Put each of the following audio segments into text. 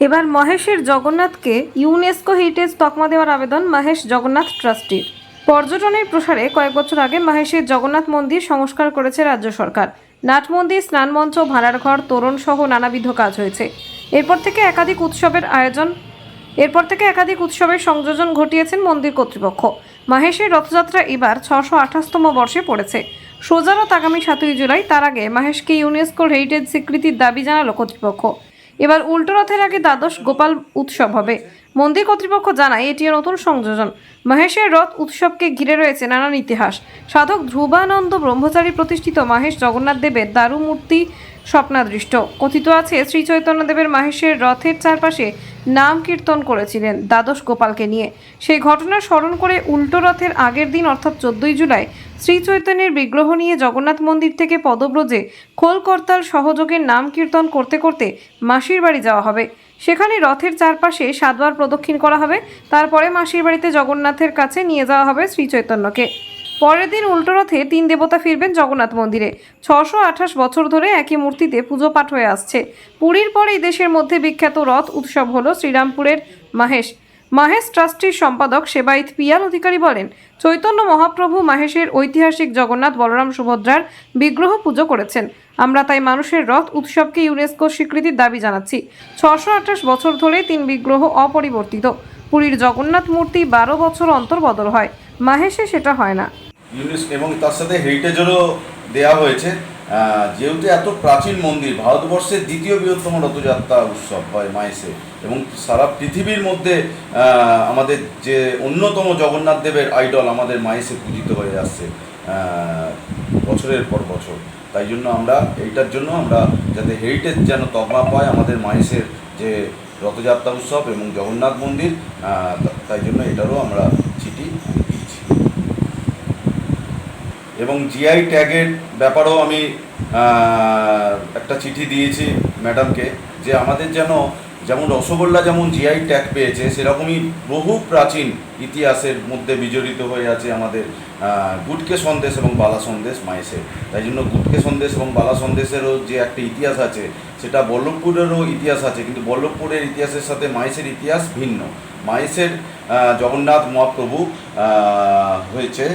এবার মহেশের জগন্নাথকে UNESCO heritage তকমা দেওয়ার আবেদন মহেশ জগন্নাথ ট্রাস্টির। পর্যটনের প্রসারে কয়েক বছর আগে মহেশের জগন্নাথ মন্দির সংস্কার করেছে রাজ্য সরকার। নাট মন্দির, স্নান মঞ্চ, ভাড়ার ঘর, তোরণ সহ নানাবিধ কাজ হয়েছে। এরপর থেকে একাধিক উৎসবের আয়োজন এরপর থেকে একাধিক উৎসবের সংযোজন ঘটিয়েছেন মন্দির কর্তৃপক্ষ। মাহেশের রথযাত্রা এবার ছশো আঠাশতম বর্ষে পড়েছে। সোজারত আগামী সাতই জুলাই, তার আগে মাহেশকে ইউনেস্কোর হেরিটেজ স্বীকৃতির দাবি জানালো কর্তৃপক্ষ। এবার উল্টো রথের আগে দ্বাদশ গোপাল উৎসব হবে। মন্দির কর্তৃপক্ষ জানায়, এটি নতুন সংযোজন। মহেশের রথ উৎসবকে ঘিরে রয়েছে নানান ইতিহাস। সাধক ধ্রুবানন্দ ব্রহ্মচারী প্রতিষ্ঠিত মহেশ জগন্নাথ দেবের দারু মূর্তি স্বপ্নাদৃষ্ট। কথিত আছে, শ্রী চৈতন্যদেবের মাহেশের রথের চারপাশে নাম কীর্তন করেছিলেন দ্বাদশ গোপালকে নিয়ে। সেই ঘটনা স্মরণ করে উল্টো রথের আগের দিন, অর্থাৎ চোদ্দই জুলাই, শ্রী চৈতন্যের বিগ্রহ নিয়ে জগন্নাথ মন্দির থেকে পদব্রজে খোলকর্তাল সহযোগের নাম কীর্তন করতে করতে মাসির বাড়ি যাওয়া হবে। সেখানে রথের চারপাশে সাতবার প্রদক্ষিণ করা হবে। তারপরে মাসির বাড়িতে জগন্নাথের কাছে নিয়ে যাওয়া হবে শ্রী চৈতন্যকে। পরের দিন উল্টো রথে তিন দেবতা ফিরবেন জগন্নাথ মন্দিরে। ছশো আঠাশ বছর ধরে একই মূর্তিতে পুজো পাঠ হয়ে আসছে। পুরীর পর দেশের মধ্যে বিখ্যাত রথ উৎসব হলো শ্রীরামপুরের মাহেশ। মাহেশ ট্রাস্টির সম্পাদক সেবাইত পিয়াল অধিকারী বলেন, চৈতন্য মহাপ্রভু মাহেশের ঐতিহাসিক জগন্নাথ বলরাম সুভদ্রার বিগ্রহ পুজো করেছেন। আমরা তাই মানুষের রথ উৎসবকে ইউনেস্কো স্বীকৃতির দাবি জানাচ্ছি। ছশো আঠাশ বছর ধরে তিন বিগ্রহ অপরিবর্তিত। পুরীর জগন্নাথ মূর্তি বারো বছর অন্তর বদল হয়। মাহেশে সেটা হয় না। ইউনেস্কো এবং তার সাথে হেরিটেজেরও দেওয়া হয়েছে। যেহেতু এত প্রাচীন মন্দির, ভারতবর্ষের দ্বিতীয় বৃহত্তম রথযাত্রা উৎসব হয় মাইসে এবং সারা পৃথিবীর মধ্যে আমাদের যে অন্যতম জগন্নাথ দেবের আইডল আমাদের মাইসে পূজিত হয়ে আসছে বছরের পর বছর। তাই জন্য আমরা, এইটার জন্য আমরা যাতে হেরিটেজ যেন তকমা পায় আমাদের মাইসের যে রথযাত্রা উৎসব এবং জগন্নাথ মন্দির তাই জন্য এটারও আমরা চিঠি এবং জিআই ট্যাগের ব্যাপারেও আমি একটা চিঠি দিয়েছি ম্যাডামকে যে আমাদের যেন যেমন রসগোল্লা যেমন জিআই ট্যাগ পেয়েছে, সেরকমই বহু প্রাচীন ইতিহাসের মধ্যে বিজড়িত হয়ে আছে আমাদের গুটকে সন্দেশ এবং বালা সন্দেশ মাইসের। তাই জন্য গুটকে সন্দেশ এবং বালা সন্দেশেরও যে একটা ইতিহাস আছে, সেটা বল্লভপুরেরও ইতিহাস আছে, কিন্তু বল্লভপুরের ইতিহাসের সাথে মাইসের ইতিহাস ভিন্ন। মাইসের জগন্নাথ মহাপ্রভু হয়েছে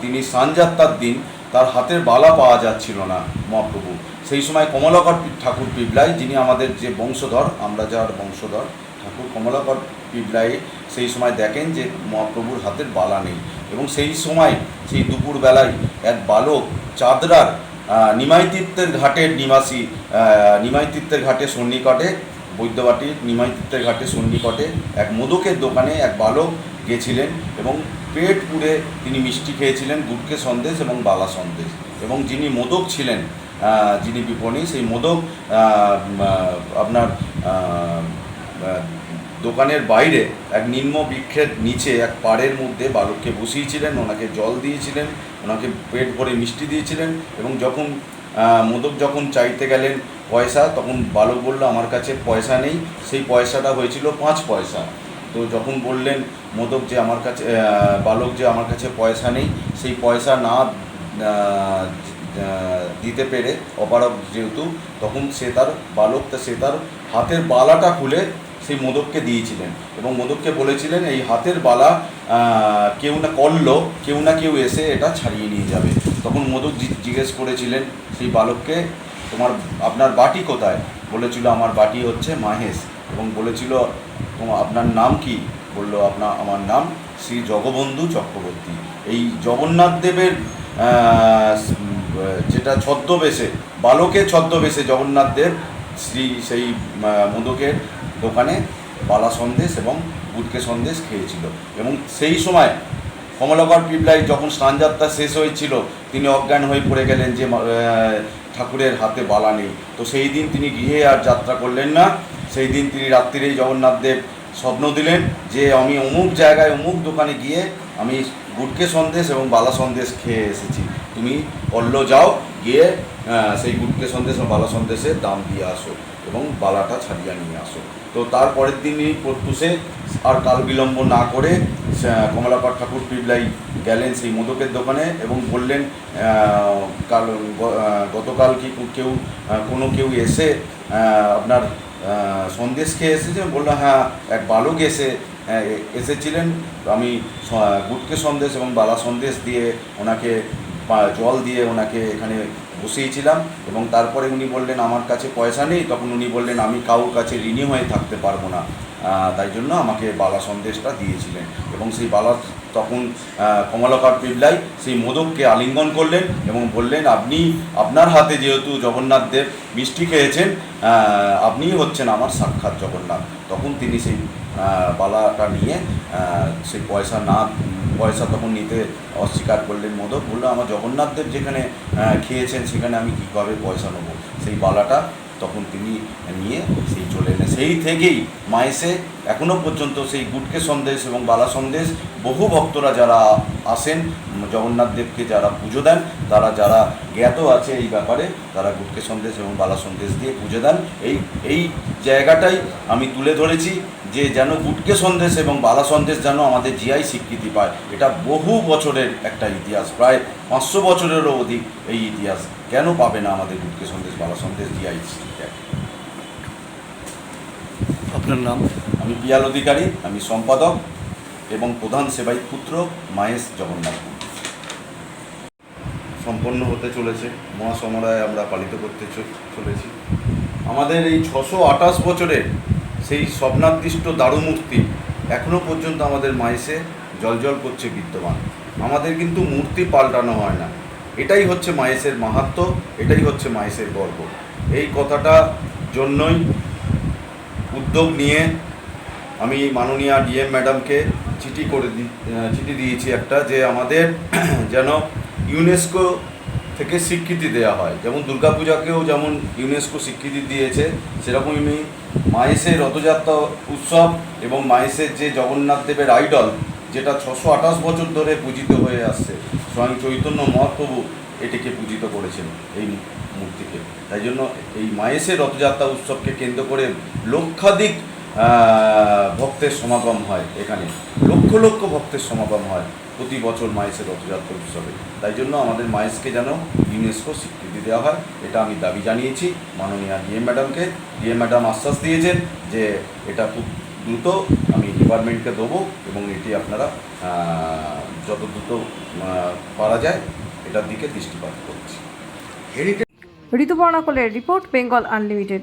তিনি সানযাত্রার দিন তার হাতের বালা পাওয়া যাচ্ছিল না মহাপ্রভু। সেই সময় কমলাকর ঠাকুর পিবলাই যিনি আমাদের যে বংশধর আমরা যার বংশধর ঠাকুর কমলাকর পিবলাই সেই সময় দেখেন যে মহাপ্রভুর হাতের বালা নেই। এবং সেই সময় সেই দুপুরবেলায় এক বালক চাদরার আহ, নিমাইতীর্থের ঘাটের নিবাসী আহ, নিমাইতীর্থের ঘাটে সন্নিকটে বৈদ্যবাটির নিমাইতীর্থের ঘাটে সন্নিকটে এক মোদকের দোকানে এক বালক গেছিলেন এবং পেট পুড়ে তিনি মিষ্টি খেয়েছিলেন, গুটকে সন্দেশ এবং বালা সন্দেশ। এবং যিনি মোদক ছিলেন যিনি বিপণী, সেই মোদক আপনার দোকানের বাইরে এক নিম্ন বৃক্ষের নিচে এক পাড়ের মধ্যে বালককে বসিয়েছিলেন, ওনাকে জল দিয়েছিলেন, ওনাকে পেট ভরে মিষ্টি দিয়েছিলেন এবং যখন মোদক যখন চাইতে গেলেন পয়সা, তখন বালক বলল, আমার কাছে পয়সা নেই। সেই পয়সাটা হয়েছিল পাঁচ পয়সা। তো যখন বললেন, মোদক যে আমার কাছে বালক যে আমার কাছে পয়সা নেই, সেই পয়সা না দিতে পেরে অপারক যেহেতু, তখন সে তার বালক, তা সে তার হাতের বালাটা খুলে সেই মোদককে দিয়েছিলেন। এবং মোদককে বলেছিলেন, এই হাতের বালা কেউ না করল, কেউ না কেউ এসে এটা ছাড়িয়ে নিয়ে যাবে। তখন মোদক জিজ্ঞেস করেছিলেন সেই বালককে, তোমার, আপনার বাটি কোথায়? বলেছিল, আমার বাটি হচ্ছে মাহেশ। এবং বলেছিল আপনার নাম কি? বলল, আপনার, আমার নাম শ্রী জগবন্ধু চক্রবর্তী। এই জগন্নাথ দেবের যেটা ছদ্মবেশে বালকের ছদ্মবেশে জগন্নাথ দেব শ্রী, সেই মোদকের দোকানে বালা সন্দেশ এবং বুটকে সন্দেশ খেয়েছিল। এবং সেই সময় কমলাকর পিবলাই যখন স্নানযাত্রা শেষ হয়েছিল, তিনি অজ্ঞান হয়ে পড়ে গেলেন যে ঠাকুরের হাতে বালা নেই। তো সেই দিন তিনি গৃহে আর যাত্রা করলেন না। সেই দিন তিনি রাত্রিরেই জগন্নাথ দেব স্বপ্ন দিলেন যে আমি অমুক জায়গায়, অমুক দোকানে গিয়ে আমি গুটকে সন্দেশ এবং বালা সন্দেশ খেয়ে এসেছি। তুমি পল্ল যাও, গিয়ে সেই গুটকে সন্দেশ এবং বালা সন্দেশের দাম দিয়ে আসো এবং বালাটা ছাড়িয়ে নিয়ে আসো। তো তারপরের দিনই প্রত্যুষে আর কাল বিলম্ব না করে কমলাকর ঠাকুর পিবলাই গেলেন সেই মোদকের দোকানে এবং বললেন কাল গতকাল কি কেউ কোনো কেউ এসে আপনার সন্দেশ খেয়ে এসেছে। বলল হ্যাঁ এক বালক এসে হ্যাঁ, এসেছিলেন। আমি গুটকে সন্দেশ এবং বালা সন্দেশ দিয়ে ওনাকে জল দিয়ে ওনাকে এখানে বসিয়েছিলাম এবং তারপরে উনি বললেন আমার কাছে পয়সা নেই। তখন উনি বললেন আমি কারোর কাছে ঋণী হয়ে থাকতে পারব না। তাই জন্য আমাকে বালা সন্দেশটা দিয়েছিলেন। এবং সেই বালা তখন কমলাকার পিবলাই সেই মোদককে আলিঙ্গন করলেন এবং বললেন, আপনি আপনার হাতে যেহেতু জগন্নাথ দেব মিষ্টি খেয়েছেন আপনিই হচ্ছেন আমার সাক্ষাৎ জগন্নাথ। তখন তিনি সেই বালাটা নিয়ে সেই পয়সা না, পয়সা তখন নিতে অস্বীকার করলেন মোদক। বলল, আমার জগন্নাথ দেব যেখানে খেয়েছেন সেখানে আমি কীভাবে পয়সা নেব? সেই বালাটা তখন তিনি নিয়ে সেই চলে এলেন। সেই থেকেই মায়েসে এখনও পর্যন্ত সেই গুটকে সন্দেশ এবং বালা সন্দেশ বহু ভক্তরা যারা আসেন, জগন্নাথ দেবকে যারা পুজো দেন, তারা যারা জ্ঞাত আছে এই ব্যাপারে, তারা গুটকে সন্দেশ এবং বালা সন্দেশ দিয়ে পুজো দেন। এই এই জায়গাটাই আমি তুলে ধরেছি। যে যেন গুটকে সন্দেশ এবং বালা সন্দেশ যেন আমাদের জিআই স্বীকৃতি পায়। এটা বহু বছরের একটা ইতিহাস প্রায় পাঁচশো বছরেরও অধিক এই ইতিহাস। কেন পাবে না আমাদের গুটকে সন্দেশ বালা সন্দেশ জিআই আপনার নাম? আমি পিয়াল অধিকারী আমি সম্পাদক এবং প্রধান সেবাই পুত্র মাহেশ জগন্নাথ সম্পন্ন হতে চলেছে। মহাসমরায় আমরা পালিত করতে চলেছি। আমাদের এই ছশো আঠাশ বছরের সেই স্বপ্নাদৃষ্ট দারুমূর্তি এখনও পর্যন্ত আমাদের মায়েসে জলজল করছে বিদ্যমান। আমাদের কিন্তু মূর্তি পাল্টানো হয় না। এটাই হচ্ছে মায়েসের মাহাত্ম, এটাই হচ্ছে মায়েসের গর্ব। এই কথাটা জন্যই উদ্যোগ নিয়ে আমি মাননীয়া ডিএম ম্যাডামকে চিঠি করে দি চিঠি দিয়েছি একটা যে আমাদের যেন ইউনেস্কো থেকে স্বীকৃতি দেওয়া হয়। যেমন দুর্গাপূজাকেও যেমন ইউনেস্কো স্বীকৃতি দিয়েছে, সেরকমই মায়েসের রথযাত্রা উৎসব এবং মায়েসের যে জগন্নাথ দেবের আইডল, যেটা ছশো আঠাশ বছর ধরে পূজিত হয়ে আসছে, স্বয়ং চৈতন্য মহাপ্রভু এটিকে পূজিত করেছেন এই মূর্তিকে। তাই জন্য এই মায়েসের রথযাত্রা উৎসবকে কেন্দ্র করে লক্ষাধিক ভক্তের সমাগম হয় এখানে। লক্ষ লক্ষ ভক্তের সমাগম হয় প্রতি বছর মায়েসের রথযাত্রা উৎসবে। তাই জন্য আমাদের মায়েসকে যেন ইউনেস্কো স্বীকৃতি দেওয়া হয়, এটা আমি দাবি জানিয়েছি মাননীয় ডিএম ম্যাডামকে। ডিএম ম্যাডাম আশ্বাস দিয়েছেন যে এটা খুব দ্রুত আমি ডিপার্টমেন্টকে দেবো এবং এটি আপনারা যত দ্রুত পারা যায় এটার দিকে দৃষ্টিপাত করছি। ঋতুপর্ণা কোলের রিপোর্ট, বেঙ্গল আনলিমিটেড।